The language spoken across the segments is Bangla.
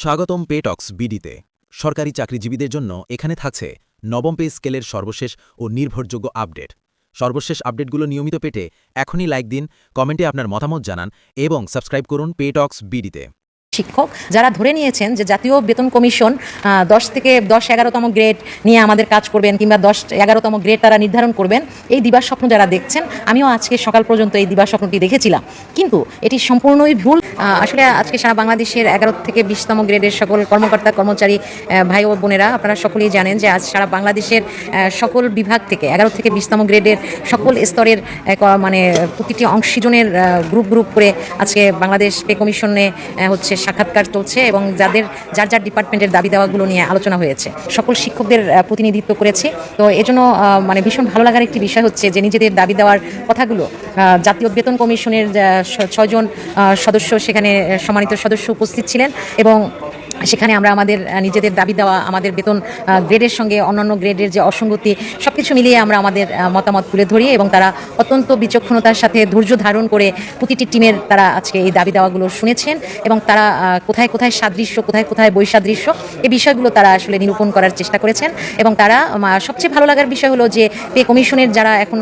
স্বাগতম পেটক্স বিডিতে। সরকারি চাকরিজীবীদের জন্য এখানে থাকছে নবম পে স্কেলের সর্বশেষ ও নির্ভরযোগ্য আপডেট। সর্বশেষ আপডেটগুলো নিয়মিত পেটে এখনই লাইক দিন, কমেন্টে আপনার মতামত জানান এবং সাবস্ক্রাইব করুন পেটক্স বিডিতে। শিক্ষক যারা ধরে নিয়েছেন যে জাতীয় বেতন কমিশন দশ থেকে দশ এগারোতম গ্রেড নিয়ে আমাদের কাজ করবেন কিংবা দশ এগারোতম গ্রেড তারা নির্ধারণ করবেন, এই দিবার স্বপ্ন যারা দেখছেন, আমিও আজকে সকাল পর্যন্ত এই দিবার স্বপ্নটি দেখেছিলাম। কিন্তু এটি সম্পূর্ণই ভুল। আসলে আজকে সারা বাংলাদেশের এগারো থেকে বিশতম গ্রেডের সকল কর্মকর্তা, কর্মচারী ভাই ও বোনেরা, আপনারা সকলেই জানেন যে আজ সারা বাংলাদেশের সকল বিভাগ থেকে এগারো থেকে বিশতম গ্রেডের সকল স্তরের মানে প্রতিটি অংশীজনের গ্রুপ গ্রুপ করে আজকে বাংলাদেশ পে কমিশনে হচ্ছে সাক্ষাৎকার চলছে এবং যাদের, যার যার ডিপার্টমেন্টের দাবি দেওয়াগুলো নিয়ে আলোচনা হয়েছে। সকল শিক্ষকদের প্রতিনিধিত্ব করেছে। তো এজন্য মানে ভীষণ ভালো লাগার একটি বিষয় হচ্ছে যে নিজেদের দাবি দেওয়ার কথাগুলো জাতীয় বেতন কমিশনের ছজন সদস্য সেখানে সম্মানিত সদস্য উপস্থিত ছিলেন এবং সেখানে আমরা আমাদের নিজেদের দাবি দেওয়া, আমাদের বেতন গ্রেডের সঙ্গে অন্যান্য গ্রেডের যে অসঙ্গতি সব কিছু মিলিয়ে আমরা আমাদের মতামত তুলে ধরি এবং তারা অত্যন্ত বিচক্ষণতার সাথে ধৈর্য ধারণ করে প্রতিটি টিমের তারা আজকে এই দাবি দেওয়াগুলো শুনেছেন এবং তারা কোথায় কোথায় সাদৃশ্য, কোথায় কোথায় বৈসাদৃশ্য এই বিষয়গুলো তারা আসলে নিরূপণ করার চেষ্টা করেছেন এবং তারা সবচেয়ে ভালো লাগার বিষয় হলো যে পে কমিশনের যারা এখন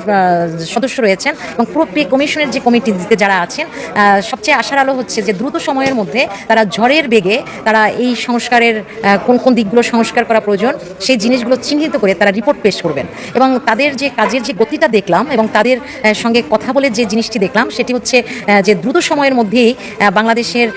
সদস্য রয়েছেন এবং পুরো পে কমিশনের যে কমিটিতে যারা আছেন সবচেয়ে আশার আলো হচ্ছে যে দ্রুত সময়ের মধ্যে তারা ঝড়ের বেগে তারা এই সংস্কারের আহ, কোন কোন দিকগুলো সংস্কার করা প্রয়োজন সেই জিনিসগুলো চিহ্নিত করে তারা রিপোর্ট পেশ করবেন। এবং তাদের যে কাজের যে গতিটা দেখলাম এবং তাদের সঙ্গে কথা বলে যে জিনিসটি দেখলাম সেটি হচ্ছে যে দ্রুত সময়ের মধ্যেই বাংলাদেশের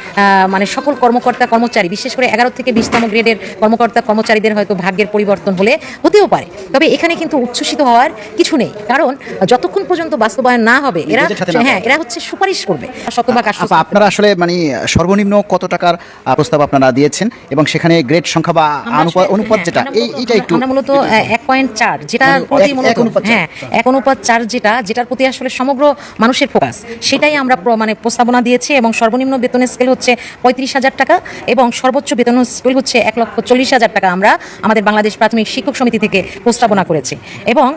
মানে সকল কর্মকর্তা কর্মচারী বিশেষ করে এগারো থেকে বিশতম গ্রেডের কর্মকর্তা কর্মচারীদের হয়তো ভাগ্যের পরিবর্তন হলে হতেও পারে। তবে এখানে কিন্তু উচ্ছ্বসিত হওয়ার কিছু নেই কারণ যতক্ষণ পর্যন্ত বাস্তবায়ন না হবে এরা হ্যাঁ এরা হচ্ছে সুপারিশ করবে। শতভাগ আপনারা আসলে মানে সর্বনিম্ন কত টাকার প্রস্তাব আপনারা দিয়েছেন? এবং সেখানে গ্রেড সংখ্যা বা অনুপাত আসলে- অনুপাত হ্যাঁ, যেটা এই এইটা একটু আমরা মূলত এক পয়েন্ট চার যেটা প্রতি মূলত। হ্যাঁ এক অনুপাত চার যেটা যেটার প্রতি আসলে সমগ্র মানুষের ফোকাস সেটাই আমরা মানে প্রস্তাবনা দিয়েছি এবং সর্বনিম্ন বেতনের স্কেল হচ্ছে পঁয়ত্রিশ হাজার টাকা এবং সর্বোচ্চ বেতন স্কেল হচ্ছে এক লক্ষ চল্লিশ হাজার টাকা আমরা আমাদের বাংলাদেশ প্রাথমিক শিক্ষক সমিতি থেকে প্রস্তাবনা করেছি। এবং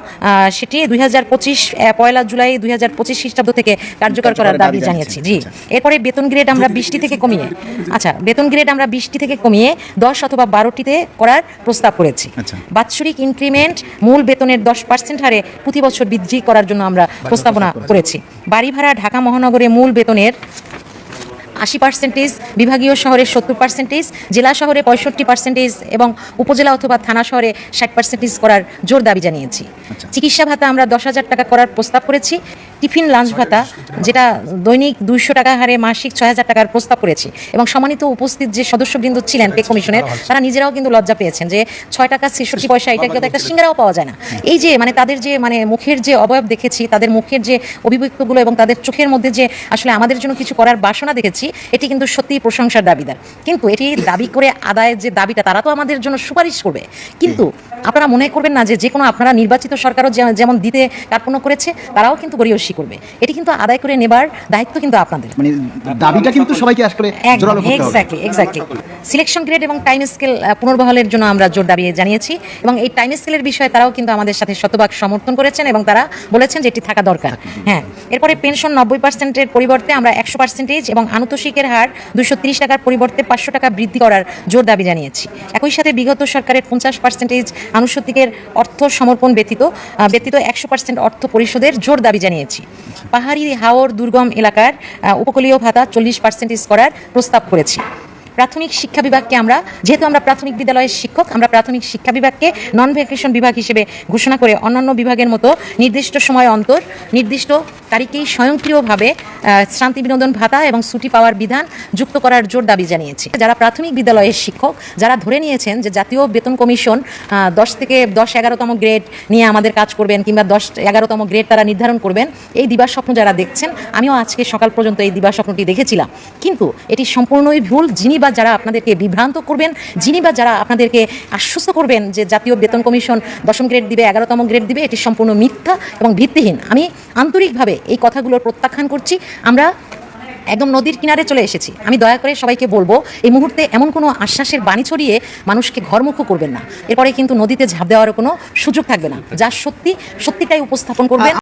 সেটি দুই হাজার পঁচিশ পয়লা জুলাই দুই হাজার পঁচিশ খ্রিস্টাব্দ থেকে কার্যকর করার দাবি জানিয়েছি। জি। এরপরে বেতন গ্রেড আমরা বিশটি থেকে কমিয়ে আচ্ছা বেতন গ্রেড আমরা বিশটি থেকে কমিয়ে দশ অথবা বারোটিতে করার প্রস্তাব করেছি। আচ্ছা। বাৎসরিক ইনক্রিমেন্ট মূল বেতনের দশ পার্সেন্ট হারে প্রতি বছর বৃদ্ধি করার জন্য আমরা প্রস্তাবনা করেছি। বাড়ি ভাড়া ঢাকা মহানগরে মূল বেতনের আশি পার্সেন্টেজ বিভাগীয় শহরে সত্তর পার্সেন্টেজ জেলা শহরে পঁয়ষট্টি পার্সেন্টেজ এবং উপজেলা অথবা থানা শহরে ষাট পার্সেন্টেজ করার জোর দাবি জানিয়েছি। চিকিৎসা ভাতা আমরা দশ হাজার টাকা করার প্রস্তাব করেছি। টিফিন লাঞ্চ ভাতা যেটা দৈনিক দুইশো টাকা হারে মাসিক ছয় হাজার টাকার প্রস্তাব করেছি এবং সম্মানিত উপস্থিত যে সদস্যবৃন্দ ছিলেন পে কমিশনের তারা নিজেরাও কিন্তু লজ্জা পেয়েছেন যে ছয় টাকা ছেষট্টি পয়সা এটা কিন্তু একটা সিঙ্গারাও পাওয়া যায় না। এই যে মানে তাদের যে মানে মুখের যে অবয়ব দেখেছি তাদের মুখের যে অভিব্যক্তগুলো এবং তাদের চোখের মধ্যে যে আসলে আমাদের জন্য কিছু করার বাসনা দেখেছি এটি কিন্তু সত্যি প্রশংসার দাবিদার। কিন্তু এটি দাবি করে আদায়ের যে দাবিটা, তারা তো আমাদের জন্য সুপারিশ করবে। কিন্তু আপনারা মনে করবেন না যে যে কোনো আপনারা নির্বাচিত সরকারও যেমন দিতে কার্পণ্য করেছে তারাও কিন্তু গরিয়সী করবে। এটি কিন্তু আদায় করে নেবার দায়িত্ব কিন্তু আপনাদের। মানে দাবিটা কিন্তু সবাইকে আসলে জোরালো করতে হবে। এক্স্যাক্টলি এক্স্যাক্টলি সিলেকশন গ্রেড এবং টাইম স্কেল পুনর্বহালের জন্য আমরা জোর দাবি জানিয়েছি এবং এই টাইম স্কেলের বিষয়ে তারাও কিন্তু আমাদের সাথে শতভাগ সমর্থন করেছেন এবং তারা বলেছেন যে এটি থাকা দরকার। হ্যাঁ এরপরে পেনশন নব্বই পার্সেন্টের পরিবর্তে আমরা একশো পার্সেন্টেজ এবং আনুতোষিকের হার দুশো তিরিশ টাকার পরিবর্তে পাঁচশো টাকা বৃদ্ধি করার জোর দাবি জানিয়েছি। একই সাথে বিগত সরকারের পঞ্চাশ পার্সেন্টেজ আনুষতিকের অর্থ সমর্পণ ব্যতীত ব্যতীত একশো পার্সেন্ট অর্থ পরিশোধের জোর দাবি জানিয়েছি। পাহাড়ি হাওর দুর্গম এলাকার উপকূলীয় ভাতা চল্লিশ পার্সেন্টেজ করার প্রস্তাব করেছি। প্রাথমিক শিক্ষা বিভাগকে আমরা, যেহেতু আমরা প্রাথমিক বিদ্যালয়ের শিক্ষক, আমরা প্রাথমিক শিক্ষা বিভাগকে নন ভ্যাকেশন বিভাগ হিসেবে ঘোষণা করে অন্যান্য বিভাগের মতো নির্দিষ্ট সময় অন্তর, নির্দিষ্ট তারিখেই স্বয়ংক্রিয়ভাবে শান্তি বিনোদন ভাতা এবং ছুটি পাওয়ার বিধান যুক্ত করার জোর দাবি জানিয়েছি। যারা প্রাথমিক বিদ্যালয়ের শিক্ষক, যারা ধরে নিয়েছেন যে জাতীয় বেতন কমিশন দশ থেকে দশ এগারোতম গ্রেড নিয়ে আমাদের কাজ করবেন কিংবা দশ এগারোতম গ্রেড তারা নির্ধারণ করবেন, এই দিবার স্বপ্ন যারা দেখছেন, আমিও আজকে সকাল পর্যন্ত এই দিবার স্বপ্নটি দেখেছিলাম। কিন্তু এটি সম্পূর্ণই ভুল, যিনি বা যারা আপনাদেরকে বিভ্রান্ত করবেন, যিনি বা যারা আপনাদেরকে আশ্বস্ত করবেন যে জাতীয় বেতন কমিশন দশম গ্রেড দিবে, এগারোতম গ্রেড দিবে, এটি সম্পূর্ণ মিথ্যা এবং ভিত্তিহীন। আমি আন্তরিকভাবে এই কথাগুলোর প্রত্যাখ্যান করছি। আমরা একদম নদীর কিনারে চলে এসেছি। আমি দয়া করে সবাইকে বলব, এই মুহূর্তে এমন কোনো আশ্বাসের বাণী ছড়িয়ে মানুষকে ঘরমুখ করবেন না। এরপরে কিন্তু নদীতে ঝাঁপ দেওয়ার কোনো সুযোগ থাকবে না। যা সত্যি, সত্যিটাই উপস্থাপন করবেন।